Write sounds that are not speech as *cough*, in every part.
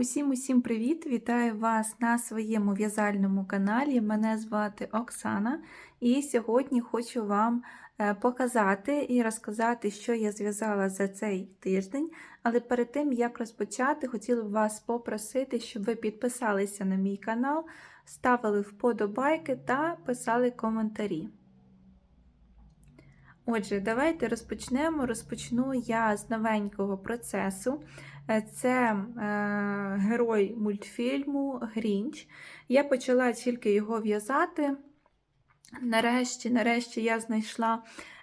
Усім усім привіт! Вітаю вас на своєму в'язальному каналі. Мене звати Оксана, і сьогодні хочу вам е, показати і розказати, що я зв'язала за цей тиждень. Але перед тим, як розпочати, хотіла б вас попросити, щоб ви підписалися на мій канал, ставили вподобайки та писали коментарі. Отже, давайте розпочнемо. Розпочну я з новенького процесу. Це е, герой мультфільму Грінч. Я почала тільки його в'язати. Нарешті, нарешті я знайшла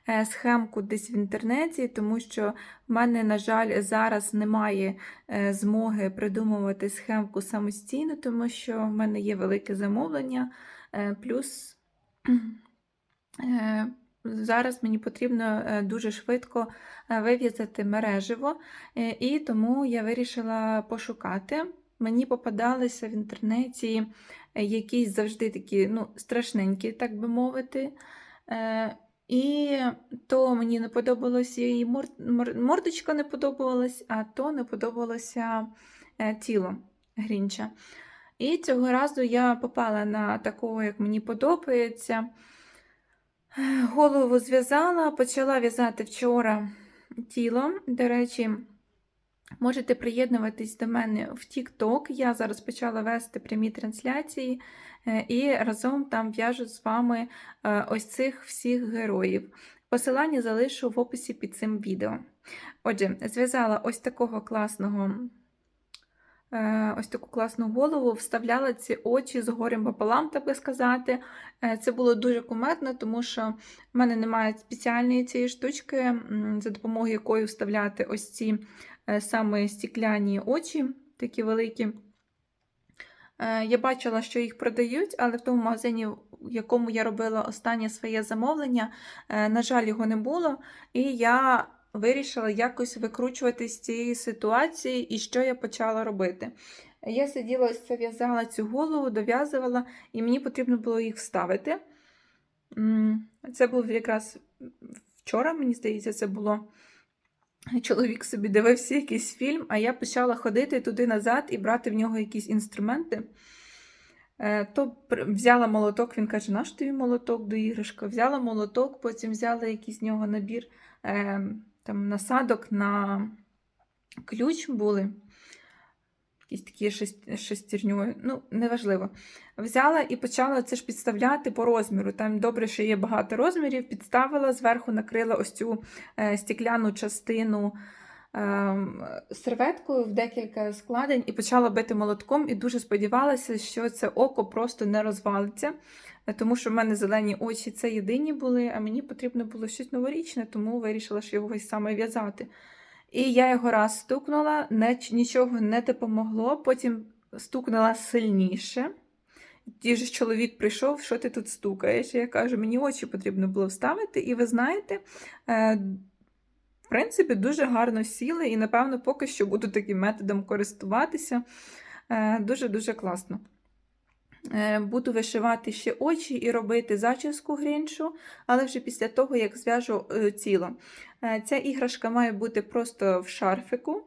е, схемку десь в інтернеті, тому що в мене, на жаль, зараз немає е, змоги придумувати схемку самостійно, тому що в мене є велике замовлення. Е, плюс *clears throat* е, Зараз мені потрібно е, дуже швидко е, вив'язати мереживо, е, і тому я вирішила пошукати. Мені попадалися в інтернеті якісь завжди такі ну, страшненькі, так би мовити. І то мені не подобалося її мордочка не подобалась, а то не подобалося тіло Грінча. І цього разу я попала на такого, як мені подобається. Голову зв'язала, почала в'язати вчора тіло. До речі, можете приєднуватись до мене в TikTok. Я зараз почала вести прямі трансляції е, і разом там в'яжу з вами е, ось цих всіх героїв. Посилання залишу в описі під цим відео. Отже, зв'язала ось такого класного ось таку класну голову, вставляла ці очі з горем пополам, так би сказати. Е, це було дуже кумедно, тому що в мене немає спеціальної цієї штучки, за допомогою якої вставляти ось ці е, саме стікляні очі, такі великі. Я бачила, що їх продають, але в тому магазині, в якому я робила останнє своє замовлення, на жаль, його не було. І я вирішила якось викручувати з цієї ситуації і що я почала робити. Я сиділа, ось це в'язала цю голову, дов'язувала, і мені потрібно було їх вставити. Це був якраз вчора, мені здається, це було. Чоловік собі дивився якийсь фільм, а я почала ходити туди назад і брати в нього якісь інструменти. Е, то взяла молоток, він каже, наш тобі молоток до іграшка. Взяла молоток, потім взяла якийсь з нього набір ем, там насадок на ключ були. Якісь такі шестерню, ну, неважливо. Взяла і почала це ж підставляти по розміру. Там добре, що є багато розмірів, підставила, зверху накрила ось цю е, стікляну частину е, серветкою в декілька складень і почала бити молотком, і дуже сподівалася, що це око просто не розвалиться. Тому що в мене зелені очі це єдині були, а мені потрібно було щось новорічне, тому вирішила, що його саме в'язати. І я його раз стукнула, не, нічого не допомогло, потім стукнула сильніше. Ті ж чоловік прийшов, що ти тут стукаєш? Я кажу, мені очі потрібно було вставити, і ви знаєте, е, в принципі, дуже гарно сіли, і, напевно, поки що буду таким методом користуватися. Е, дуже-дуже класно. Е, буду вишивати ще очі і робити зачіску гріншу, але вже після того, як зв'яжу е, тіло. Е, ця іграшка має бути просто в шарфику,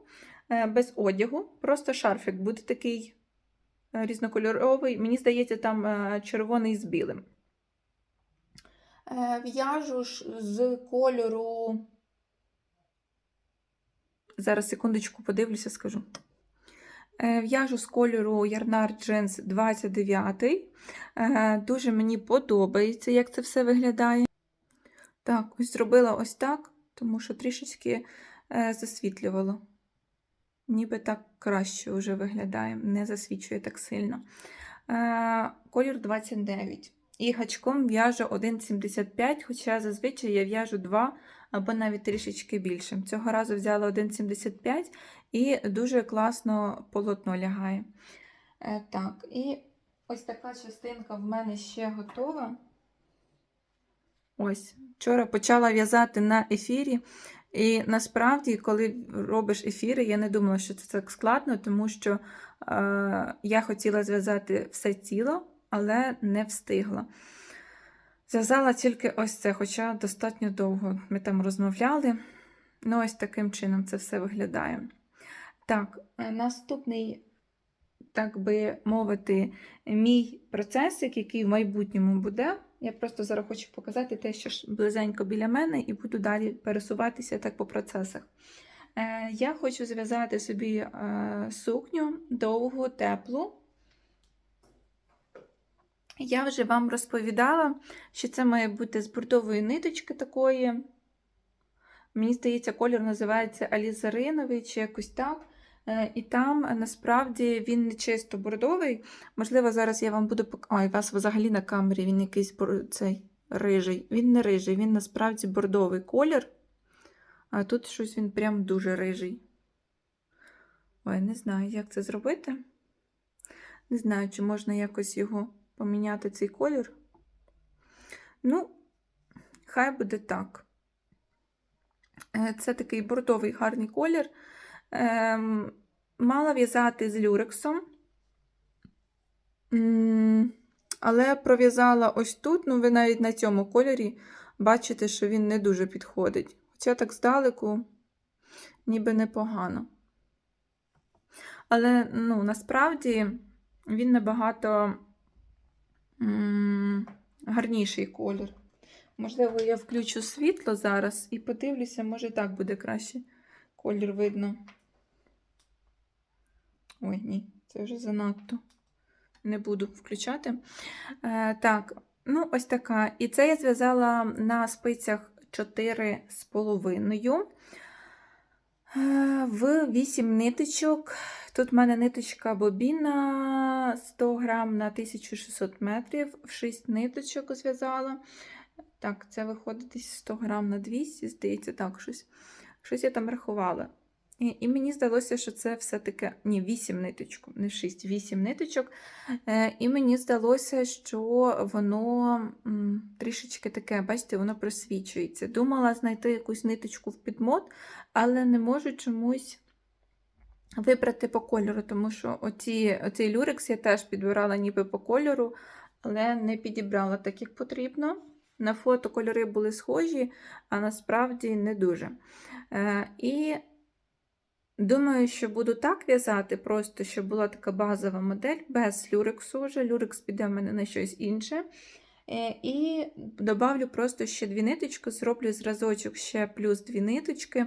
без одягу. Просто шарфик буде такий різнокольоровий. Мені здається, там червоний з білим. В'яжу з кольору. Зараз секундочку подивлюся, скажу. Е, в'яжу з кольору Ярнар Джинс 29. Е, дуже мені подобається, як це все виглядає. Так, ось зробила ось так, тому що трішечки е, засвітлювало. Ніби так краще вже виглядає, не засвічує так сильно. Колір 29. І гачком в'яжу 1,75, хоча зазвичай я в'яжу 2 або навіть трішечки більше. Цього разу взяла 1,75 і дуже класно полотно лягає. Е, так, і ось така частинка в мене ще готова. Ось, вчора почала в'язати на ефірі. І насправді, коли робиш ефіри, я не думала, що це так складно, тому що е, я хотіла зв'язати все тіло, але не встигла. Зв'язала тільки ось це, хоча достатньо довго ми там розмовляли. Ну, ось таким чином це все виглядає. Так, е, наступний так би мовити, мій процесик, який в майбутньому буде. Я просто зараз хочу показати те, що ж близенько біля мене, і буду далі пересуватися так по процесах. Е, Я хочу зв'язати собі е, сукню довгу, теплу. Я вже вам розповідала, що це має бути з бордової ниточки такої. Мені здається, колір називається алізариновий чи якось так. Е, І там е, насправді він не чисто бордовий. Можливо, зараз я вам буду показувати. Ой, вас взагалі на камері він якийсь цей рижий. Він не рижий, він насправді бордовий колір. А тут щось він прям дуже рижий. Ой, не знаю, як це зробити. Не знаю, чи можна якось його поміняти цей колір. Ну, хай буде так. Е, Це такий бордовий гарний колір. Ем, мала в'язати з люрексом. Але пров'язала ось тут, ну ви навіть на цьому кольорі бачите, що він не дуже підходить. Хоча так здалеку ніби непогано. Але ну, насправді він набагато гарніший колір. Можливо, я включу світло зараз і подивлюся, може так буде краще колір видно. Ой, ні, це вже занадто. Не буду включати. Е, так, ну, ось така. І це я зв'язала на спицях 4,5 е, в 8 ниточок. Тут в мене ниточка бобіна 100 грам на 1600 метрів. В 6 ниточок зв'язала. Так, це виходить десь 100 грам на 200, здається, так, щось. Щось я там рахувала. І, мені здалося, що це все-таки ні, 8 ниточок, не 6, 8 ниточок. Е, і мені здалося, що воно трішечки таке, бачите, воно просвічується. Думала знайти якусь ниточку в підмот, але не можу чомусь вибрати по кольору, тому що оці, оцей люрекс я теж підбирала ніби по кольору, але не підібрала так, як потрібно. На фото кольори були схожі, а насправді не дуже. Е, і думаю, що буду так в'язати, просто щоб була така базова модель без люрексу вже. Люрекс піде в мене на щось інше. Е, І добавлю просто ще дві ниточки, зроблю зразочок ще плюс дві ниточки.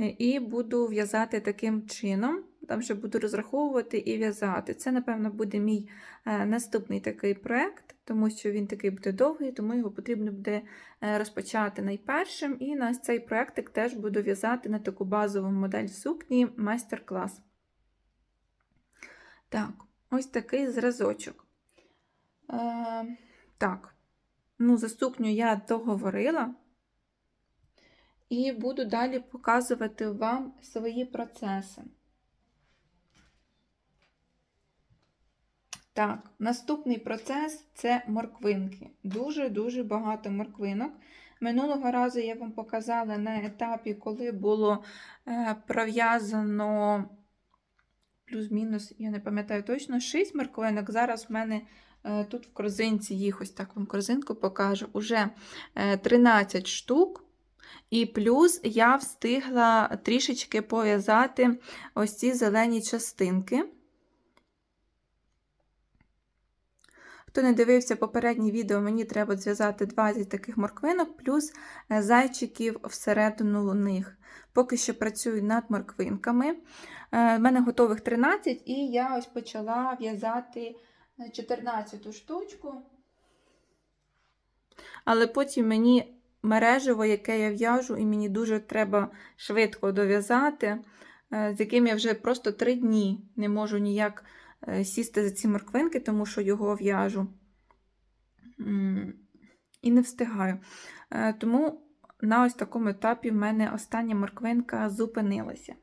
е, І буду в'язати таким чином. Там вже буду розраховувати і в'язати. Це, напевно, буде мій е, наступний такий проєкт, тому що він такий буде довгий, тому його потрібно буде е, розпочати найпершим. І на цей проєктик теж буду в'язати на таку базову модель сукні майстер-клас. Так, ось такий зразочок. Е, так, ну, за сукню я договорила. І буду далі показувати вам свої процеси. Так, наступний процес це морквинки. Дуже-дуже багато морквинок. Минулого разу я вам показала на етапі, коли було е, пров'язано плюс-мінус, я не пам'ятаю точно, 6 морквинок. Зараз в мене е, тут в корзинці їх ось так вам корзинку покажу. Уже е, 13 штук. І плюс я встигла трішечки пов'язати ось ці зелені частинки. Хто не дивився попереднє відео, мені треба зв'язати 20 таких морквинок, плюс е, зайчиків всередину них. Поки що працюю над морквинками. У мене готових 13, і я ось почала в'язати 14 штучку. Але потім мені мережево, яке я в'яжу, і мені дуже треба швидко дов'язати, з яким я вже просто 3 дні не можу ніяк сісти за ці морквинки, тому що його в'яжу. І не встигаю. Тому на ось такому етапі в мене остання морквинка зупинилася.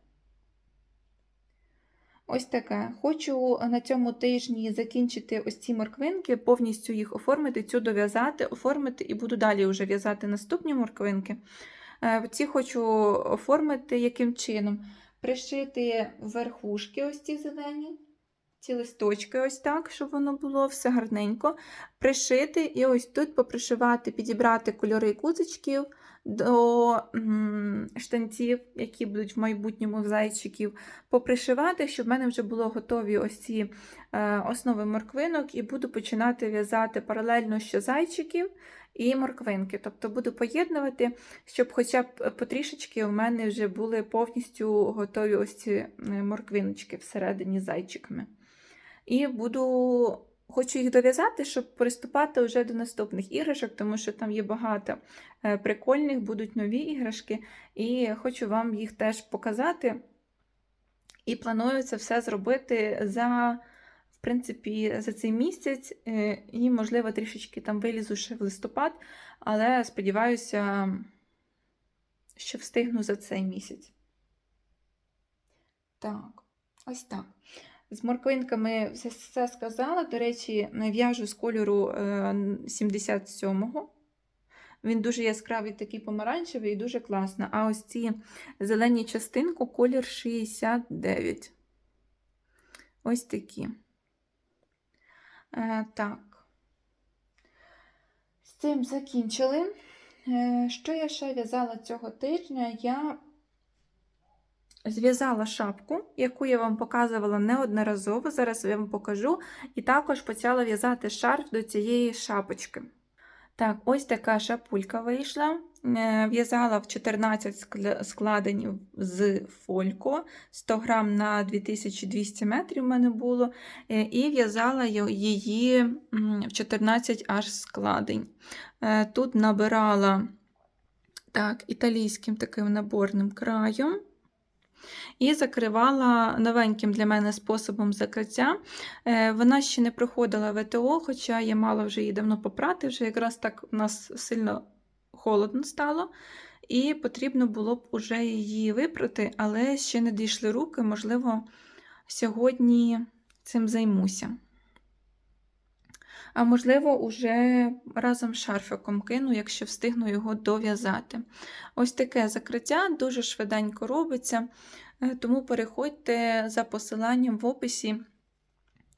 Ось таке. Хочу на цьому тижні закінчити ось ці морквинки, повністю їх оформити, цю дов'язати, оформити і буду далі вже в'язати наступні морквинки. Ці хочу оформити яким чином? Пришити верхушки ось ці зелені ці листочки, ось так, щоб воно було все гарненько. Пришити і ось тут попришивати, підібрати кольори кузичків, до штанців, які будуть в майбутньому в зайчиків, попришивати, щоб в мене вже було готові ось ці е, основи морквинок, і буду починати в'язати паралельно ще зайчиків і морквинки. Тобто буду поєднувати, щоб хоча б потрішечки у мене вже були повністю готові ось ці морквиночки всередині зайчиками. І буду. Хочу їх дов'язати, щоб приступати вже до наступних іграшок, тому що там є багато е, прикольних, будуть нові іграшки, і хочу вам їх теж показати. І планую це все зробити за, в принципі, за цей місяць, е, і, можливо, трішечки там вилізу ще в листопад, але сподіваюся, що встигну за цей місяць. Так, ось так. З морквинками все, все сказала. До речі, в'яжу з кольору е, 77-го. Він дуже яскравий, такий помаранчевий і дуже класно. А ось ці зелені частинку колір 69. Ось такі. Е, так. З цим закінчили. Е, що я ще в'язала цього тижня? Я зв'язала шапку, яку я вам показувала неодноразово. Зараз я вам покажу. І також почала в'язати шарф до цієї шапочки. Так, ось така шапулька вийшла. Е, В'язала в 14 скла- складенів з фолько, 100 грам на 2200 метрів в мене було. Е, І в'язала її в 14 аж складень. Е, Тут набирала так, італійським таким наборним краєм. І закривала новеньким для мене способом закриття. Е, Вона ще не проходила ВТО, хоча я мала вже її давно попрати, вже якраз так у нас сильно холодно стало. І потрібно було б уже її випрати, але ще не дійшли руки, можливо, сьогодні цим займуся. А можливо, уже разом з шарфиком кину, якщо встигну його дов'язати. Ось таке закриття дуже швиденько робиться, е, тому переходьте за посиланням в описі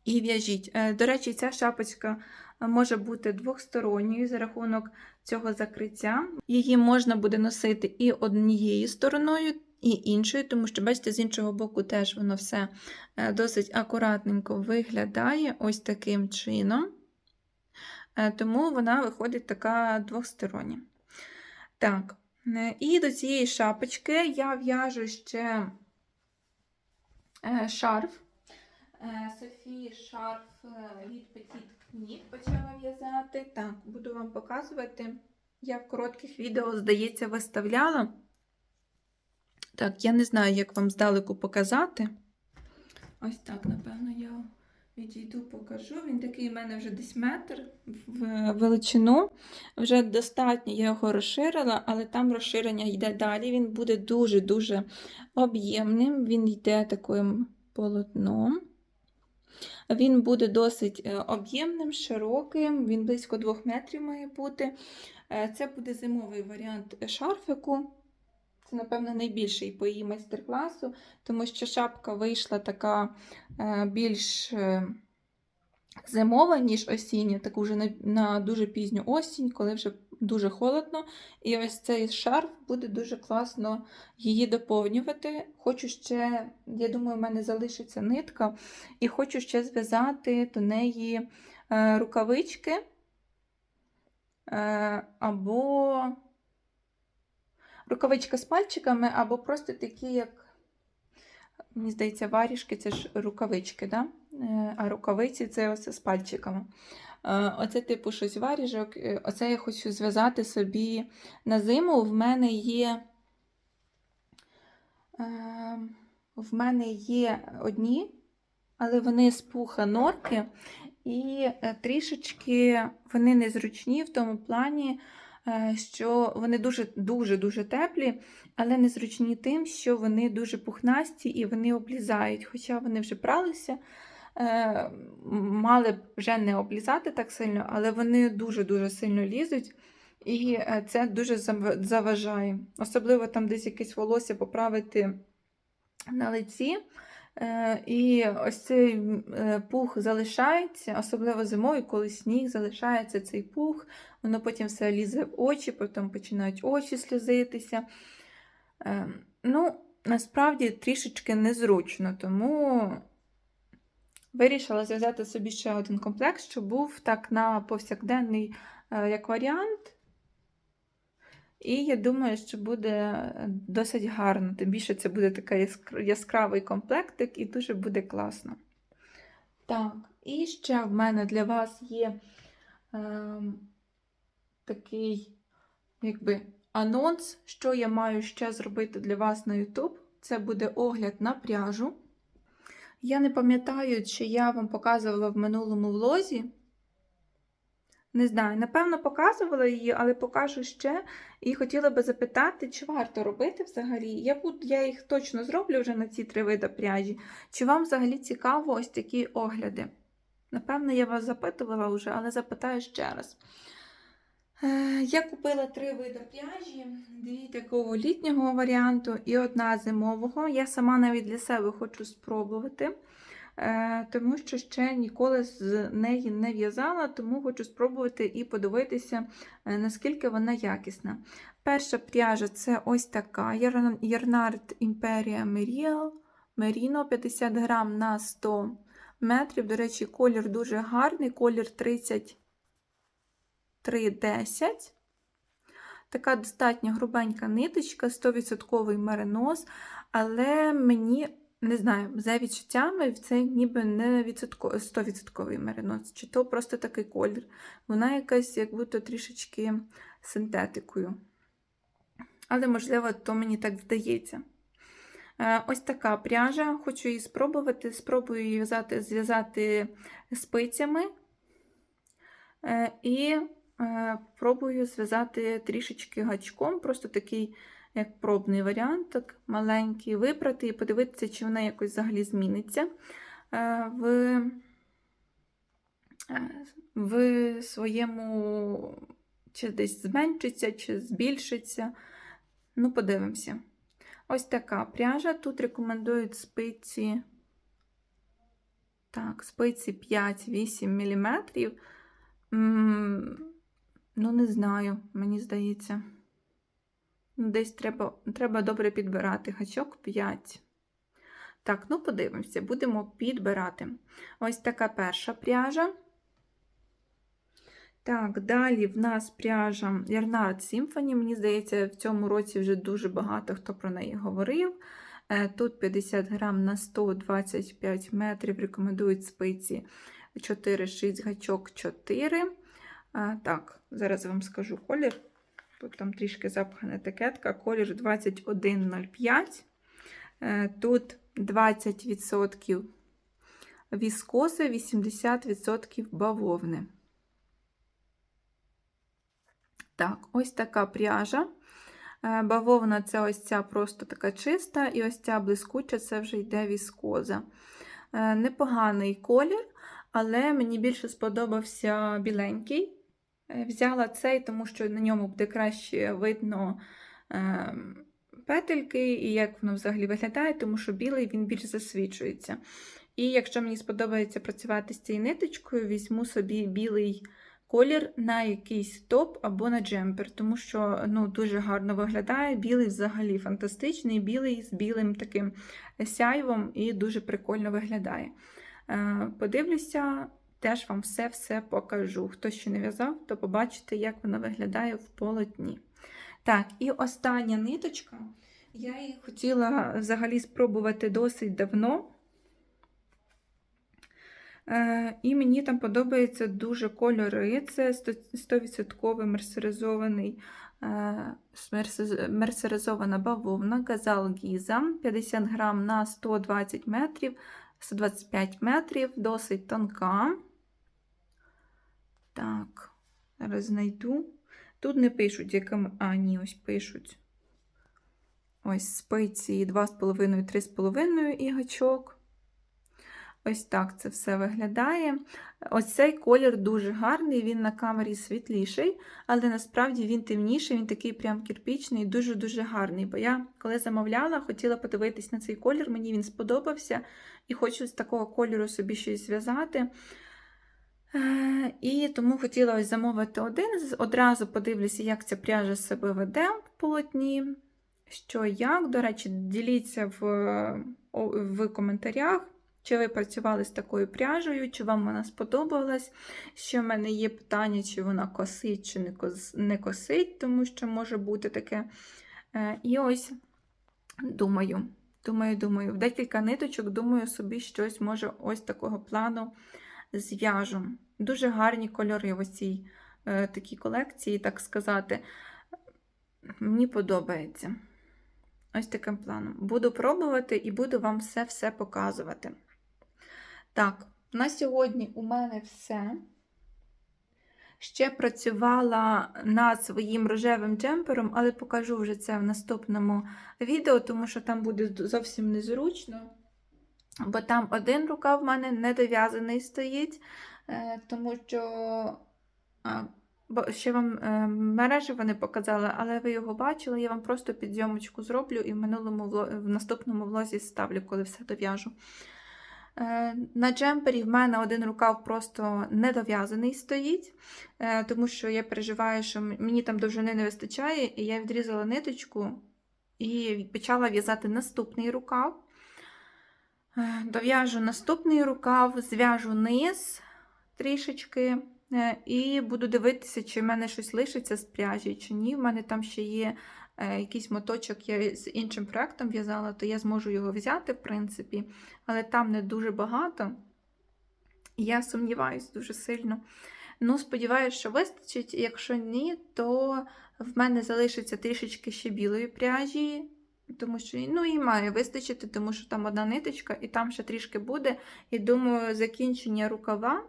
і в'яжіть. Е, До речі, ця шапочка може бути двохсторонньою за рахунок цього закриття. Її можна буде носити і однією стороною, і іншою, тому що, бачите, з іншого боку теж воно все е, досить акуратненько виглядає ось таким чином. Е, Тому вона виходить така двостороння. Так, е, і до цієї шапочки я в'яжу ще е, шарф. Софії шарф від Petit Knit почала в'язати. Так, буду вам показувати. Я в коротких відео, здається, виставляла. Так, я не знаю, як вам здалеку показати. Ось так, напевно, я відійду, покажу. Він такий у мене вже десь метр в величину. Вже достатньо я його розширила, але там розширення йде далі. Він буде дуже-дуже об'ємним. Він йде таким полотном. Він буде досить е, об'ємним, широким, він близько 2 метрів має бути. Е, Це буде зимовий варіант шарфику. Це, напевно, найбільший по її майстер-класу, тому що шапка вийшла така е, більш е, зимова, ніж осіння, так уже на, на дуже пізню осінь, коли вже дуже холодно. І ось цей шарф буде дуже класно її доповнювати. Хочу ще, я думаю, в мене залишиться нитка, і хочу ще зв'язати до неї е, рукавички. Або рукавичка з пальчиками, або просто такі, як, мені здається, варішки це ж рукавички, да? Е, а рукавиці це ось з пальчиками. Е, Оце, типу, щось варіжок. Е, Оце я хочу зв'язати собі на зиму. В мене є. В мене є одні, але вони з пуха норки, і трішечки вони незручні в тому плані, що вони дуже-дуже-дуже теплі, але незручні тим, що вони дуже пухнасті і вони облізають. Хоча вони вже пралися, е, мали б вже не облізати так сильно, але вони дуже-дуже сильно лізуть. І е, це дуже заважає. Особливо там десь якесь волосся поправити на лиці. Е, І ось цей е, пух залишається, особливо зимою, коли сніг залишається цей пух, воно потім все лізе в очі, потім починають очі сльозитися. Е, Ну, насправді трішечки незручно, тому вирішила зв'язати собі ще один комплект, щоб був так на повсякденний як варіант. І я думаю, що буде досить гарно. Тим більше це буде такий яскр- яскравий комплектик і дуже буде класно. Так, і ще в мене для вас є ем, такий, якби, анонс, що я маю ще зробити для вас на YouTube. Це буде огляд на пряжу. Я не пам'ятаю, чи я вам показувала в минулому влозі. Не знаю, напевно, показувала її, але покажу ще. І хотіла би запитати, чи варто робити взагалі. Я, буду, я їх точно зроблю вже на ці три види пряжі. Чи вам взагалі цікаво ось такі огляди? Напевно, я вас запитувала вже, але запитаю ще раз. Е, Я купила три види пряжі, дві такого літнього варіанту і одна зимового. Я сама навіть для себе хочу спробувати, тому що ще ніколи з неї не в'язала, тому хочу спробувати і подивитися, е, наскільки вона якісна. Перша пряжа це ось така Ярнард Імперія Merino 50 грам на 100 метрів. До речі, колір дуже гарний, колір 30. 3,10. Така достатньо грубенька ниточка, 100% меринос, але мені, не знаю, за відчуттями це ніби не 100% меринос, чи то просто такий колір. Вона якась, як будто трішечки синтетикою. Але, можливо, то мені так здається. Е, Ось така пряжа, хочу її спробувати. Спробую її в'язати, зв'язати спицями. Е, І Е, Пробую зв'язати трішечки гачком, просто такий, як пробний варіант, так маленький, випрати і подивитися, чи вона якось взагалі зміниться е, в, е, в своєму, чи десь зменшиться, чи збільшиться. Ну, подивимося. Ось така пряжа. Тут рекомендують спиці. Так, спиці 5-8 мм. Ну, не знаю, мені здається. Десь треба треба добре підбирати. Гачок 5. Так, ну подивимося, будемо підбирати. Ось така перша пряжа. Так, далі в нас пряжа Yarnard Symphony. Мені здається, в цьому році вже дуже багато хто про неї говорив. Е, Тут 50 грам на 125 метрів. Рекомендують спиці 4-6 гачок 4. Так, зараз вам скажу колір. Тут там трішки запхана етикетка. Колір 2105. Е, Тут 20% віскози, 80% бавовни. Так, ось така пряжа. Е, Бавовна це ось ця просто така чиста, і ось ця блискуча це вже йде віскоза. Е, Непоганий колір, але мені більше сподобався біленький. Е, Взяла цей, тому що на ньому буде краще видно е, петельки і як воно взагалі виглядає, тому що білий він більш засвічується. І якщо мені сподобається працювати з цією ниточкою, візьму собі білий колір на якийсь топ або на джемпер, тому що ну, дуже гарно виглядає. Білий взагалі фантастичний, білий з білим таким сяйвом і дуже прикольно виглядає. Е, Подивлюся. Теж вам все-все покажу. Хто ще не в'язав, то побачите, як вона виглядає в полотні. Так, і остання ниточка. Я її хотіла взагалі спробувати досить давно. Е, І мені там подобаються дуже кольори. Це 100% мерсеризований, е, мерсеризована бавовна, газал Гіза, 50 грам на 120 метрів, 125 метрів, досить тонка. Так, зараз знайду. Тут не пишуть, якими. А, ні, ось пишуть. Ось спиці 2,5-3,5 і гачок. Ось так це все виглядає. Ось цей колір дуже гарний, він на камері світліший, але насправді він темніший, він такий прям кірпічний, дуже-дуже гарний. Бо я, коли замовляла, хотіла подивитись на цей колір, мені він сподобався, і хочу з такого кольору собі щось зв'язати. Е, І тому хотіла ось замовити один. Одразу подивлюся, як ця пряжа себе веде в полотні. Що як. До речі, діліться в, в коментарях, чи ви працювали з такою пряжею, чи вам вона сподобалась. Ще в мене є питання, чи вона косить, чи не не косить, тому що може бути таке. Е, І ось думаю, думаю, думаю, в декілька ниточок, думаю, собі щось може ось такого плану зв'яжу. Дуже гарні кольори в цій е, такій колекції, так сказати. Мені подобається. Ось таким планом. Буду пробувати і буду вам все-все показувати. Так, на сьогодні у мене все. Ще працювала над своїм рожевим джемпером, але покажу вже це в наступному відео, тому що там буде зовсім незручно. Бо там один рукав в мене не дов'язаний стоїть, е, тому що бо ще вам е, мережево не показала, але ви його бачили. Я вам просто підйомочку зроблю і в минулому в наступному влозі ставлю, коли все дов'яжу. Е, На джемпері в мене один рукав просто не дов'язаний стоїть, тому що я переживаю, що мені там довжини не вистачає, і я відрізала ниточку і почала в'язати наступний рукав. Е, Дов'яжу наступний рукав, зв'яжу низ трішечки, е, і буду дивитися, чи в мене щось лишиться з пряжі, чи ні. В мене там ще є е, якийсь моточок, я з іншим проєктом в'язала, то я зможу його взяти, в принципі, але там не дуже багато. Я сумніваюсь дуже сильно. Ну, сподіваюся, що вистачить. Якщо ні, то в мене залишиться трішечки ще білої пряжі, тому що ну, і має вистачити, тому що там одна ниточка, і там ще трішки буде. І думаю, закінчення рукава,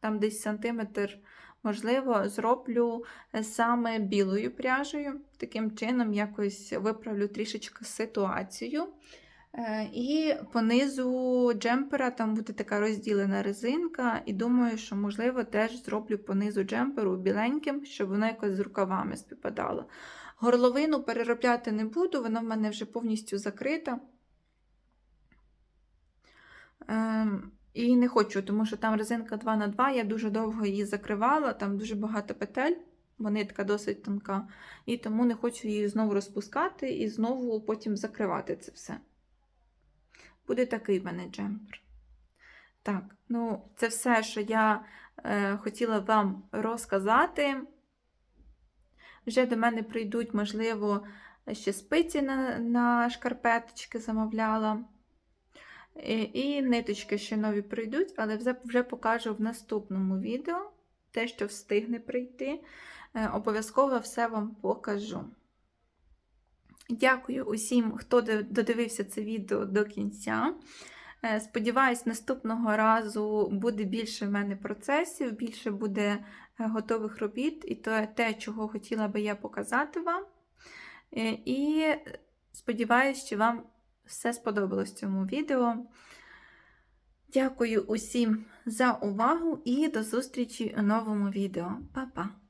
там десь сантиметр, можливо, зроблю саме білою пряжею. Таким чином, якось виправлю трішечки ситуацію. Е, І по низу джемпера там буде така розділена резинка, і думаю, що, можливо, теж зроблю по низу джемперу біленьким, щоб воно якось з рукавами співпадало. Горловину переробляти не буду, вона в мене вже повністю закрита. Ем, і не хочу, тому що там резинка 2х2, я дуже довго її закривала, там дуже багато петель, бо нитка досить тонка, і тому не хочу її знову розпускати і знову потім закривати це все. Буде такий в мене джемпер. Так, ну, це все, що я е, хотіла вам розказати. Вже до мене прийдуть, можливо, ще спиці на, на шкарпеточки замовляла. І, і ниточки ще нові прийдуть, але вже, вже покажу в наступному відео те, що встигне прийти. Е, обов'язково все вам покажу. Дякую усім, хто додивився це відео до кінця. Е, Сподіваюсь, наступного разу буде більше в мене процесів, більше буде готових робіт, і то те, чого хотіла би я показати вам. Е, І сподіваюся, що вам все сподобалось в цьому відео. Дякую усім за увагу і до зустрічі у новому відео. Па-па!